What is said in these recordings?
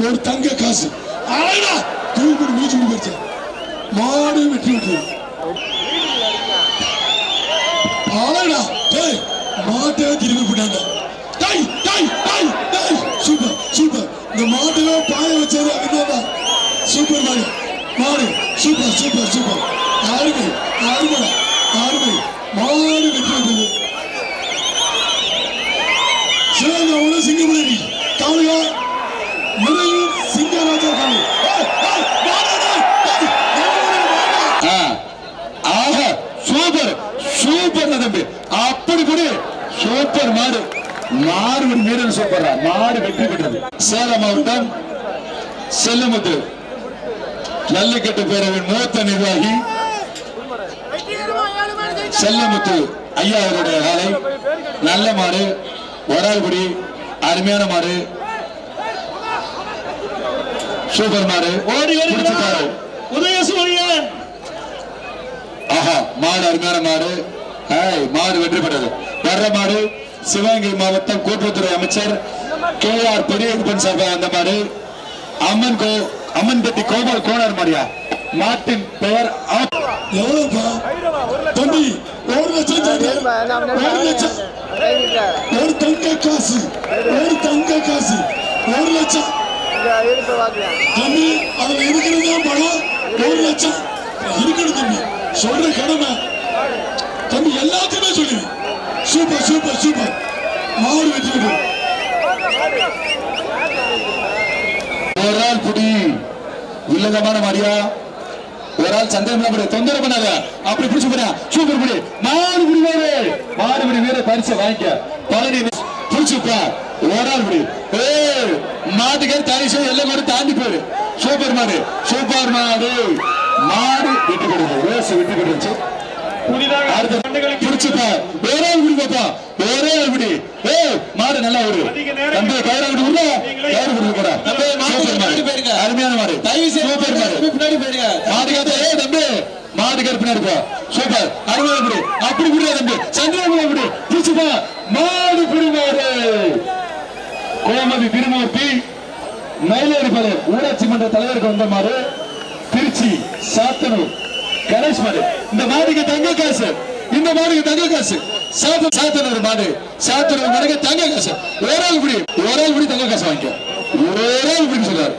ஒரு தங்க காசு. அழகா தூக்கி மூச்சு கொடுத்து மாடு வெற்றி விட்டு அழகா டேய் மாட்டே திரும்பி போட்டாங்க. டேய் டேய் டேய் டேய். Super super. இந்த மாட்டை பாய வச்சது அதுதான் சூப்பர் மாடு. மாடு. Super super super. ஆறுமை ஆறுமை ஆறுமை மாடு வெற்றி விட்டது சிவங்க ஒன்று சிங்கமுனரி கவலையா நிறைவு சிங்கராஜா காவல் ஏய், ஏய், மாடு, டேய், டேய், மாடு, மாடு. ஆ. ஆஹா சூப்பர் சூப்பர் தம்பி அப்படி கூட சூப்பர் மாடு மாடு வீரன் சூப்பர் மாடு வெற்றி பெற்றது. சேலம் மாவட்டம் செல்லமுத்து. ஜல்லிக்கட்டு பேரவின் மூத்த நிர்வாகி செல்லமுத்து ஐயா அவருடைய காலை நல்ல மாடு வரால்குடி அருமையான மாடு. சூப்பர் மாடு. ஓடி உதயசூரியன். ஆஹா மாடு அருமையான மாடு. மாடு வெற்றி பெற்றது. வர்ற மாடு சிவகங்கை மாவட்டம் கூட்டுறவுத்துறை அமைச்சர் கே ஆர் பெரியப்பன் சார்பாக அந்த மாடு அம்மன் கோ அம்மன் பெட்டி கோபால் கோணர் மாடியா மாட்டின் பெயர் எவ்வளவுப்பா? தம்பி ஒரு லட்சம். ஒரு லட்சம். ஒரு தங்க காசு ஒரு தங்க காசு. ஒரு லட்சம். தம்பி அதுல இருக்கிறது பணம்? ஒரு லட்சம். இருக்கணும் தம்பி. சொல்ற கடமை. தம்பி எல்லாத்தையுமே சொல்லு சூப்பர் சூப்பர் சூப்பர். மாடு வெற்றி விடு ஒரு ஆள் புடி. வில்லங்கமான மாடியா ஒரு ஆள் சந்தேகம் பண்ண தொந்தரவு பண்ணாத. அப்படி பிடிச்சு போறா சூப்பர் புடி. மாடு புடி வேறு. மாடு புடி வேறு பரிசை வாங்கிக்க. பழனி பிடிச்சுப்பா ஒரு ஆள் புடி. ஏய் மாட்டுக்கார தரிசு எல்லாம் கூட தாண்டி போயிரு. சூப்பர் மாடு. சூப்பர் மாடு. மாடு விட்டு கொடுக்கும் ரேஸ் விட்டு கொடுச்சு ஒரே புடி பாப்பா. ஒரே புடி ஏய் மாடு நல்லா தம்பி கயிறு கயிறு தம்பி, மாடு போயிருங்க. அருமையான மாடு. தயவு செய்து சூப்பர் மாடு பின்னாடி போயிடுங்க மாடு காத்த ஏ தம்பி மாடு கருப்பினா இருப்பா சூப்பர். அருமையான புடி அப்படி புடியா தம்பி. சந்திரபாபு புடி பிடிச்சுப்பா மாடு மாடு கோமதி திருமூர்த்தி மயிலேறி பாளையம் ஊராட்சி மன்ற தலைவருக்கு வந்த மாடு திருச்சி சாத்தனூர். கணேஷ் மாடு. இந்த மாடுக்கு தங்க காசு. இந்த மாடுக்கு தங்க காசு. சாத்த சாத்தனூர் மாடு. சாத்தனூர் மாடுக்கு தங்க காசு. ஒரு ஆள் புடி ஒரு ஆள் புடி தங்க காசு வாங்கிக்க. ஒரே ஆள் பிடிக்க சொல்றாரு.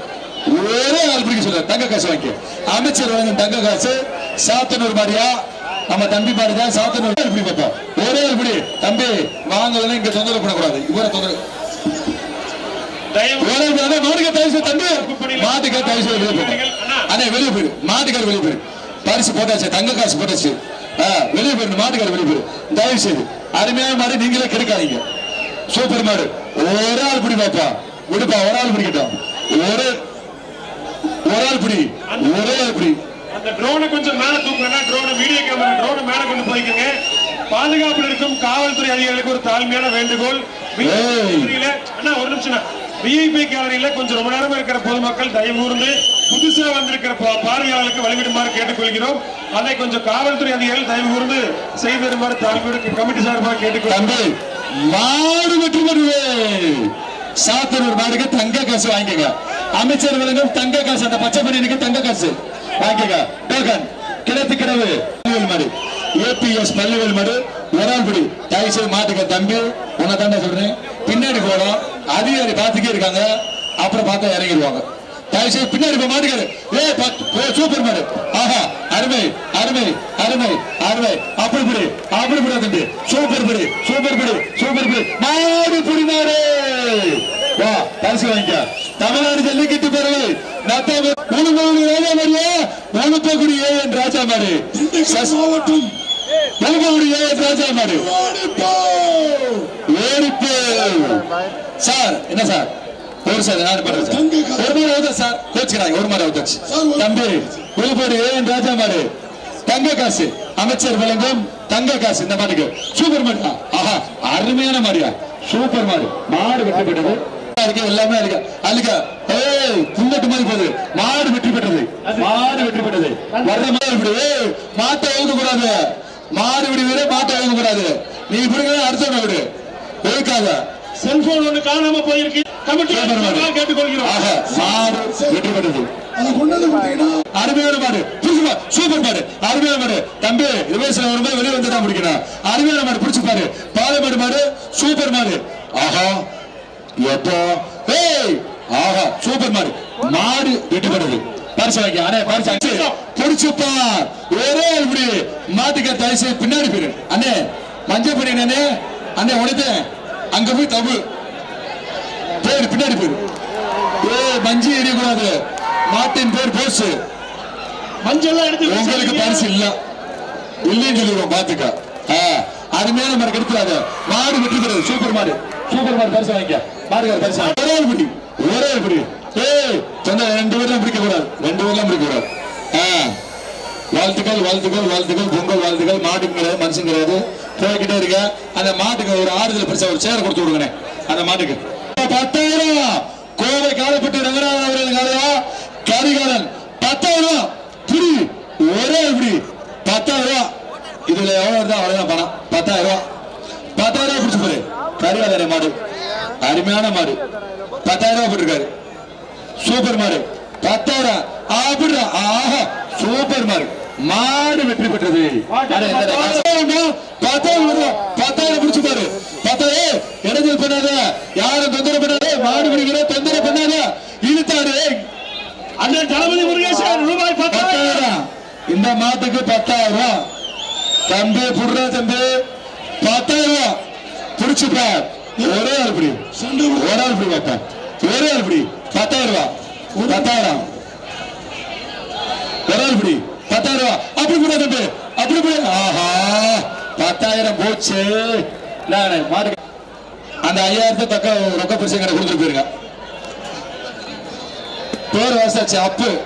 ஒரே ஆள் பிடிக்க சொல்றாரு. தங்க காசு வாங்கிக்க. அமைச்சர் வழங்கும் தங்க காசு. சாத்தனூர் மாடியா? நம்ம தம்பி பாடுதான் சாத்தனூர் இப்படி பார்ப்போம் ஒரே ஆள் பிடி தம்பி வாங்கலாம் இங்க தொந்தரவு பண்ணக்கூடாது. இவரை தொந்தரவு. மாட்டுக்கு தயவு செய்து தம்பி. மாட்டுக்கு தயவு செய்து வெளியே போயிடு. அண்ணே. வெளியே போயிடு. மாட்டுக்கார வெளியே போயிடு. பரிசு போட்டாச்சு தங்க காசு போட்டாச்சு. வெளியே போயிடு மாட்டுக்கார வெளியே போயிடு தயவு செய்து அருமையான மாடு நீங்களே கெடுக்காதீங்க. சூப்பர் மாடு. ஒரு ஆள் பிடி பாப்பா. விடுப்பா ஒரு ஆள் பிடிக்கட்டும். ஒரு ஒரு ஆள் பிடி. ஒரே ஆள் பிடி. அந்த ட்ரோனை கொஞ்சம் மேல தூக்குங்க ட்ரோனை வீடியோ கேமரா ட்ரோனை மேல கொண்டு போய்க்கங்க. பாதுகாப்பில் இருக்கும் காவல்துறை அதிகாரிகளுக்கு ஒரு தாழ்மையான வேண்டுகோள். அண்ணா ஒரு நிமிஷம் விஐபி கேலரியில கொஞ்சம் ரொம்ப நேரமா இருக்கிற பொதுமக்கள் தயவு கூர்ந்து புதுசா வந்திருக்கிற பா- பார்வையாளர்களுக்கு வழிவிடுமாறு கேட்டுக்கொள்கிறோம். அதை கொஞ்சம் காவல்துறை அதிகாரிகள் தயவு கூர்ந்து செய்து வருமாறு தாழ்மையோடு கமிட்டி சார்பாக கேட்டுக்கொள்கிறோம். மாடு வெற்றி பெறுவே சாத்தனூர் மாடுக்கு தங்க காசு வாங்கிக்க அமைச்சர் வழங்கும் தங்க காசு அந்த பச்சை பணியனுக்கு தங்க காசு வாங்கிக்க டோக்கன் கிடத்து கிடவு. மாடு. ஏபிஎஸ் பள்ளிவேல் மாடு. ஒரால்படி தயவு செய்து மாட்டுக்க தம்பி உன்னை தாண்டா சொல்றேன். பின்னாடி போனோம் அதிகாரி பார்த்துக்கே இருக்காங்க அப்புறம் பார்த்தா இறங்கிடுவாங்க தயவுசெய்து பின்னாடி போய் மாட்டுக்காரு ஏ சூப்பர் மாடு ஆஹா அருமை அருமை அருமை அருமை அப்படி பிடி அப்படி பிடி தம்பி சூப்பர் பிடி சூப்பர் பிடி சூப்பர் பிடி மாடு புடி வா பரிசு வாங்கிக்க தமிழ்நாடு ஜல்லிக்கட்டு பேரவை நத்தாம உணுமகுடி ராஜா மாடியா உணுப்பகுடி ராஜா மாதிரி திண்டுக்கல் மாவட்டம் ஏஎன் ராஜா மாடு. ஓடிப்போ. சார் என்ன சார்? ஒரு சார் நான் காசு. ஒரு மாதிரி அவுதா சார். கோச்சுக்கிறாங்க ஒரு மாதிரி ஒரு- தம்பி உழுப்போடு ஏன் ராஜா மாடு. தங்க காசு. அமைச்சர் வழங்கும் தங்க காசு. இந்த மாட்டுக்கு. சூப்பர் மாடு. ஆஹா அருமையான மாடியா. சூப்பர் மாடு. மாடு வெற்றி பெற்றது. இருக்கு எல்லாமே இருக்கு அதுக்கு ஏய் புல்லட்டு மாதிரி போகுது. மாடு வெற்றி பெற்றது. மாடு வெற்றி பெற்றது. வர்ற ஏய் மாட்டை எழுத கூடாது மாடு விடி வீர மாட்டை எழுத கூடாது நீ இப்படி அடுத்த விடு. ஒழுக்காத செல்போன் ஒண்ணு காணாம போயிருக்கு. கமிட்டி சூப்பர் மாடு. கேட்டுக்கொள்கிறோம். மாடு வெற்றி பெற்றது. அருமையான மாடு. சூப்பர் மாடு. அருமையான மாடு. தம்பி ரிவர்ஸ்ல வரும்போது வெளியே வந்து தான் பிடிக்கணும். அருமையான மாடு பிடிச்சு பாரு. பாலமாடு மாடு சூப்பர் மாடு. ஆஹா எப்போ. ஏய் ஆஹா சூப்பர் மாடு. மாடு வெற்றி பரிசு வாங்கி அண்ணே பரிசு அடிச்சு பிடிச்சுப்பா. ஒரே இப்படி மாட்டுக்க தயசு பின்னாடி போயிரு. அண்ணே மஞ்சள் பண்ணி அண்ணே உடைத்தேன் அங்க போய் தப்பு. போயிரு பின்னாடி போயிரு. ஏய் மஞ்சி எரியக்கூடாது. மாட்டின் பேர் போஸ் மஞ்சள் எடுத்து உங்களுக்கு பரிசு இல்ல. இல்லைன்னு சொல்லிடுவோம் பாத்துக்க. அருமையான மாடு கெடுத்துறாத மாடு வெற்றி சூப்பர் மாடு. சூப்பர் மாடு பரிசு வாங்கிக்க. மாடு பரிசு. ஒரே ஒரு பிடி ஒரே ஒரு பிடி ஏய் சொன்ன ரெண்டு பேர்லாம் பிடிக்க கூடாது ரெண்டு பேர்லாம் பிடிக்க கூடாது வாழ்த்துக்கள் வாழ்த்துக்கள் வாழ்த்துக்கள். பொங்கல் வாழ்த்துக்கள். மாட்டுக்கு கிடையாது மனுஷன் கிடையாது. போய்கிட்டே இருக்க. அந்த மாட்டுக்கு ஒரு ஆறுதல் பரிசா ஒரு சேர கொடுத்து விடுங்கண்ணே அந்த மாட்டுக்கு. பத்தாயிரம். கோவை காலப்பட்டு ரங்கநாதன் அவர்கள் காலையா? கரிகாலன். பத்தாயிரம். ரூபாய் புடி ஒரே இப்படி பத்தாயிரம். ரூபாய் இதுல எவ்வளவு இருந்தா அவ்வளவுதான் பணம். பத்தாயிரம். ரூபாய் பத்தாயிரம் ரூபாய் பிடிச்சு போரு கரிகாலன் மாடு. அருமையான மாடு. பத்தாயிரம் ரூபாய் போட்டிருக்காரு. சூப்பர் மாடு பத்தாயிரம் அப்படிடா ஆஹா சூப்பர் மாடு மாடு வெற்றி பெற்றது. பத்தாயிரம் பிடிச்சு பாரு பத்தாயிரம் இடைஞ்சல் பண்ணாத. யாரும் தொந்தரவு பண்ணாத. மாடு பிடிக்கிற தொந்தரவு பண்ணாத. இழுத்தாரு அண்ணன் தளபதி முருகேசன் ரூபாய் பத்தாயிரம். இந்த மாட்டுக்கு பத்தாயிரம். தம்பி புடுற தம்பி. பத்தாயிரம் பிடிச்சுப்பா. ஒரே ஆள் பிடி. ஒரு ஆள் பிடி ஒரே ஆள் பிடி. பத்தாயிரம் ரூபாய் பத்தாயிரம். ஒரு ஆள் பிடி பத்தாயிரம் ரூபாய் அப்படி கூட தம்பி அப்படி கூட. ஆஹா. பத்தாயிரம் போச்சு. நானே மாடு. அந்த ஐயாயிரத்தை தக்க ரொக்க பரிசு கடை கொடுத்துட்டு போயிருங்க பேர் வாசாச்சு அப்பு.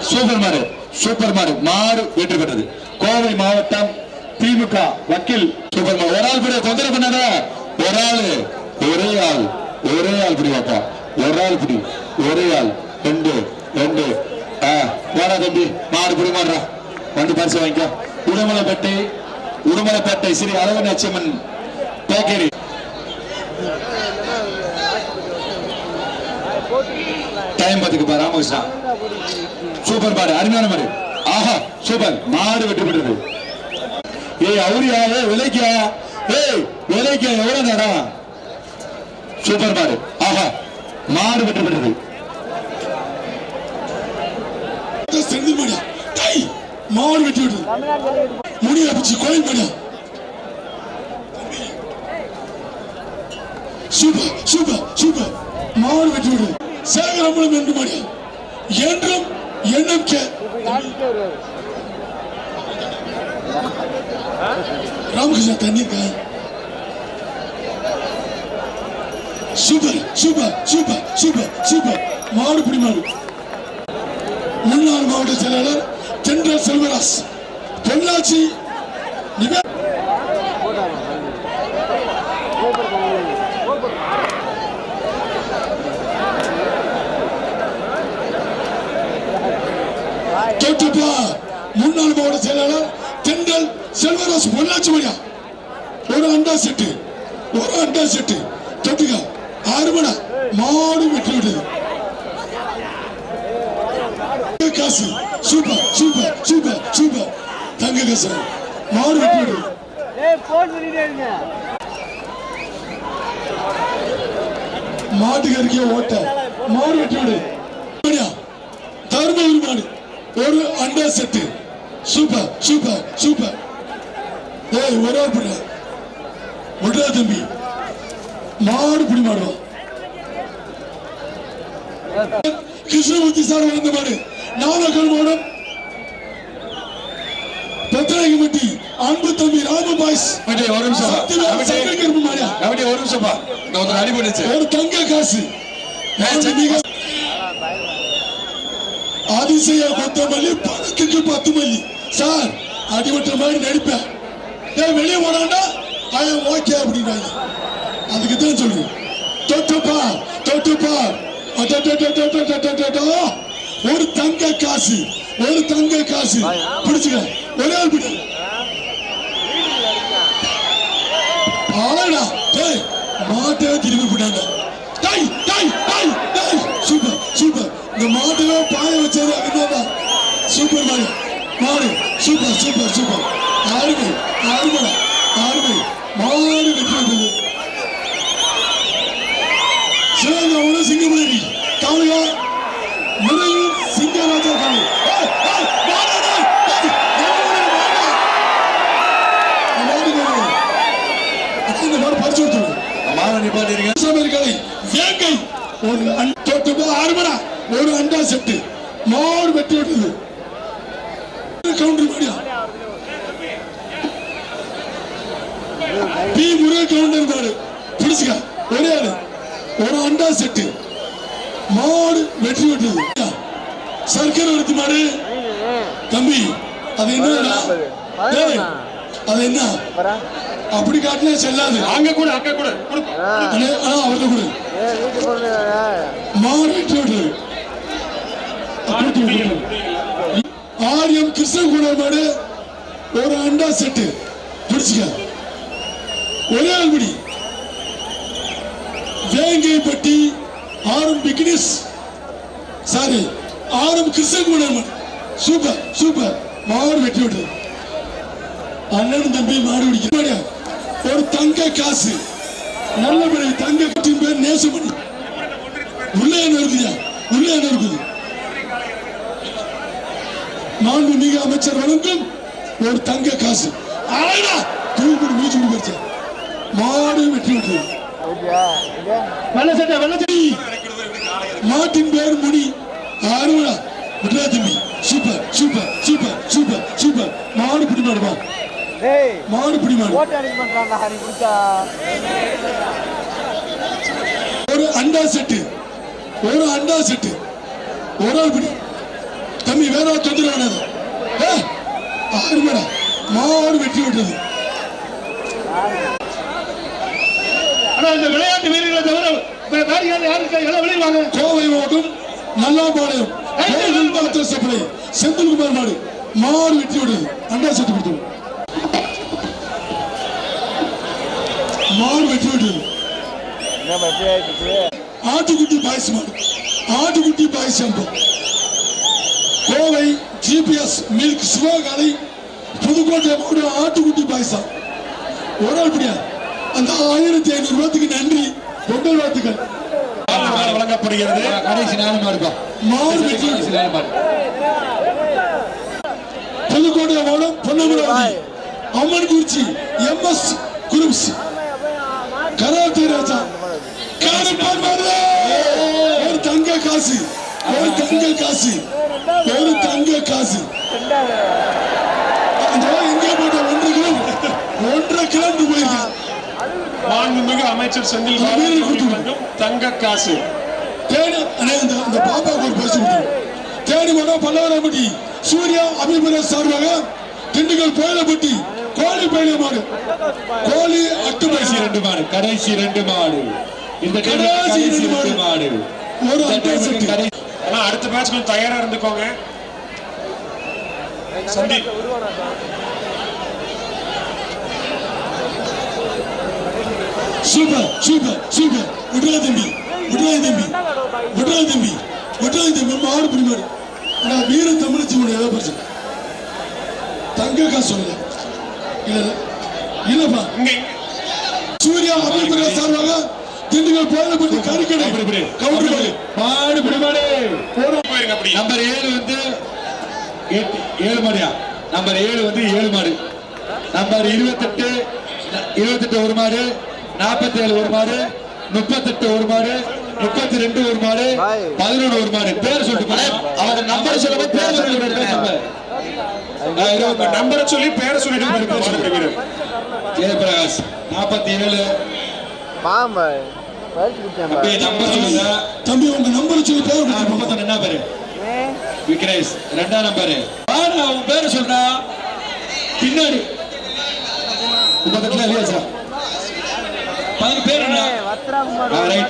சூப்பர் மாடு. சூப்பர் மாடு. மாடு வெற்றி பெற்றது. கோவை மாவட்டம் திமுக வக்கீல் சூப்பர் மாடு. ஒரு ஆள் பிடி தொந்தரவு பண்ணாத. ஒரு ஆளு. ஒரே ஆள். ஒரே ஆள் பிடி ஒரு ஆள் பிடி ஒரே ஆள். ரெண்டு ரெண்டு. ஆ, வாடா தம்பி. மாடு பிடி மாடுறா. வண்டி பரிசு வாங்கிக்க. உடுமலைப்பேட்டை உடுமலைப்பேட்டை ஸ்ரீ அழகு நச்சியம்மன் பேக்கரி. டைம் பார்த்துக்குப்பா ராமகிருஷ்ணா. சூப்பர் மாடு அருமையான மாடு ஆஹா சூப்பர். மாடு வெற்றி பெற்றது. ஏய் அவரியா ஏய் விலைக்கியா ஏய் விலைக்கியா எவ்வளவு நேரம்? சூப்பர் மாடு ஆஹா. மாடு வெற்றி பெற்றது செந்தில் மாடு வெட்டி விடுது முடியல பிச்சு கோயில் மாடியா சூப்பர் சூப்பர் சூப்பர். மாடு வெட்டி விடுது சேகரம்பலம் என்று மாடியா என்றும் எண்ணம் கே ராமகிருஷ்ணா தண்ணீர் super super super super super. மாடு பிடிமாடு. முன்னாள் மாவட்ட செயலாளர் தென்றல் செல்வராஜ். பொள்ளாச்சி நிவே முன்னாள் மாவட்ட செயலாளர் தென்றல் செல்வராஜ் பொள்ளாச்சி மொழியா ஒரு அண்டா செட்டு ஒரு அண்டா செட்டு. தொட்டுக்க மணி மாடு வெட்டி விடுது காசு சூப்பர் சூப்பர் சூப்பர் சூப்பர். தங்க காசு மாடு வெட்டி விடு ஏய் போன் பண்ணிட்டே இருங்க. மாட்டுக்கு இருக்கே ஓட்ட மாடு வெட்டி விடு? தருமபுரி மாடு ஒரு அண்டா செட்டு. Super super super. ஏய் ஒரே புள்ள விடுறா தம்பி. மாடு குடிமாடுறோம் கிருஷ்ணமூர்த்தி சார் வளர்ந்த மாடு. நாமக்கல் மாவட்டம் பத்திரகமட்டி அன்பு தம்பி ராமு பாய்ஸ். ஒரு நிமிஷம் ஒரு நிமிஷம் ஒரு தங்க காசு. அதிசய பத்து மல்லி பணத்துக்கு பத்து மல்லி. சார் அடிபட்ட மாதிரி நடிப்பேன். வெளியே போனாண்டா ஐ ஓகே அப்படின்னாங்க. தொட்டுது தொட்டுப்பார் தொட்டுப்பார் ஒரு தங்க காசு. ஒரு தங்க காசு. பிடிச்சுக்க. ஒரே ஒரு பிடி. அவடா டேய் மாட்டவே திரும்பி போட்டாங்க டேய் டேய் super super super super. Gounder மாடியா? பி முருகன் கவுண்டர் மாடு. பிடிச்சுக்க. ஒரே ஆளு. ஒரு அண்டா செட்டு. மாடு வெற்றி விட்டது சர்க்கரை வருத்தி மாடு. தம்பி அது என்ன அது என்ன? அப்படி காட்டினா செல்லாது. அங்க கூட அங்க கூட. அவர்கிட்ட கொடு. மாடு வெற்றி விட்டது. ஆரியம் கிருஷ்ணகுமார் மாடு ஒரு அண்டா செட்டு பிடிச்சுக்க. ஒரே ஆள் வேங்கை வேங்கைப்பட்டி ஆரம் பிக்னிஸ் சாரி ஆரம் கிருஷ்ணகுமார் மாடு சூப்பர் சூப்பர். மாடு வெட்டி விட்டது அண்ணன் தம்பி மாடு பிடிக்க. ஒரு தங்க காசு. நல்லபடி தங்க கட்டின் பேர் நேசமணி. உள்ளே என்ன இருக்குதா? உள்ளே என்ன இருக்குது? மாண்புமிகு அமைச்சர் வழங்கும் ஒரு தங்க காசு. ஆயிடா தூக்கு மீச்சு கொடுக்க மாடு வெற்றி விட்டது வெள்ளச்சட்டை வெள்ளச்சட்டை மாட்டின் பேர் முனி. ஆறுவடா விட்ரா தம்பி. Super super super super super. மாடு பிடி மாடுமா மாடு பிடி மாடு. ஒரு அண்டா செட்டு. ஒரு அண்டா செட்டு. ஒரு ஆள் பிடி. தம்பி வேற ஆள் தொந்தரவு வேணாது ஏ, ஆறு மேடா மாடு வெற்றி விட்டது. ஆனா இந்த விளையாட்டு வீரர்களை தவிர வேற வேற யாரு யாரு இருக்கா? எல்லாம் வெளியே வாங்க. கோவை மாவட்டம் நல்லாபாளையம் சப்பளை செந்தில்குமார் மாடு. மாடு வெற்றி விட்டது. அண்டா செட்டு கொடுத்தது. மாடு வெற்றி ஆயிடுச்சு ஆட்டுக்குட்டி பாயசம் மாடு. ஆட்டுக்குட்டி பாயசம் கோவை ஜிபிஎஸ் மில்க் சிவகாலை புதுக்கோட்டை மாவட்டம் ஆட்டுக்குட்டி பாயசம் ஒரு ஆள் பிடியா? அந்த ஆயிரத்தி ஐநூறு ரூபாய்க்கு நன்றி. பொங்கல் வாழ்த்துக்கள். வழங்கப்படுகிறது. கடைசி நாலு மாடு புதுக்கோட்டை மாவட்டம் Ponnamaravathi. Ammankurichi MS groups. Karate Raja. ஒரு தங்க காசு ஒரு தங்க காசு. ஒரு தங்க காசு. எங்கே போட்ட ஒன்றரை கிலோ ஒன்றரை கிலோமீட்டர் போயிருக்கேன். மாண்புமிகு அமைச்சர் செந்தில் தங்க காசு. தேடி அந்த பாப்பாவுக்கு ஒரு பரிசு தேடி மடம் பல்லவரப்பட்டி சூர்யா அபிமன சார்பாக திண்டுக்கல் கோயிலப்பட்டி கோழி பயில மாடு. கோழி அட்டு கடைசி ரெண்டு மாடு கடைசி ரெண்டு மாடு. இந்த கடைசி ரெண்டு மாடு. ஒரு அட்டை டைம்ல செட்டு. கடைசி ஆனா அடுத்த மேட்ச் கொஞ்சம் தயாரா இருந்துக்கோங்க. Sandeep. Super super super. Withdraw தம்பி விட்ரா தம்பி விட்ரா தம்பி விட்ரா தம்பி. மாடு பிடி மாடு அண்ணா வீர தமிழச்சி உடைய ஏதோ பரிசு தங்க காசு சொல்லல இல்ல இல்ல இல்லப்பா. சூர்யா அபிமன சார்பாக திண்டுக்கல் கோயிலப்பட்டி கறிக்கடை கவுண்டர் மாடு அப்படி. நம்பர் ஏழு வந்து ஏழு மாடியா? நம்பர் ஏழு வந்து ஏழு மாடு. நம்பர் இருபத்தெட்டு இருபத்தெட்டு ஒரு மாடு நாற்பத்தி ஏழு ஒரு மாடு முப்பத்தெட்டு ஒரு மாடு முப்பத்தி ரெண்டு ஒரு மாடு பதினொன்று ஒரு மாடு. பேர் சொல்லிட்டு. அவர் நம்பர் சொல்லுங்க. பேர் சொல்லுங்க. நம்பரை சொல்லி பேரை சொல்லிட்டு ஜெயபிரகாஷ் நாற்பத்தி ஏழு பாம்பு. தம்பி உங்க நம்பர் சொல்லி பேர் என்ன பேரு? விக்னேஷ். ரெண்டாம் நம்பரு. பாரு அவன் பேரை சொல்றா. பின்னாடி. முப்பத்தெட்டுல இல்லையா சார்? பதினு பேர் என்ன?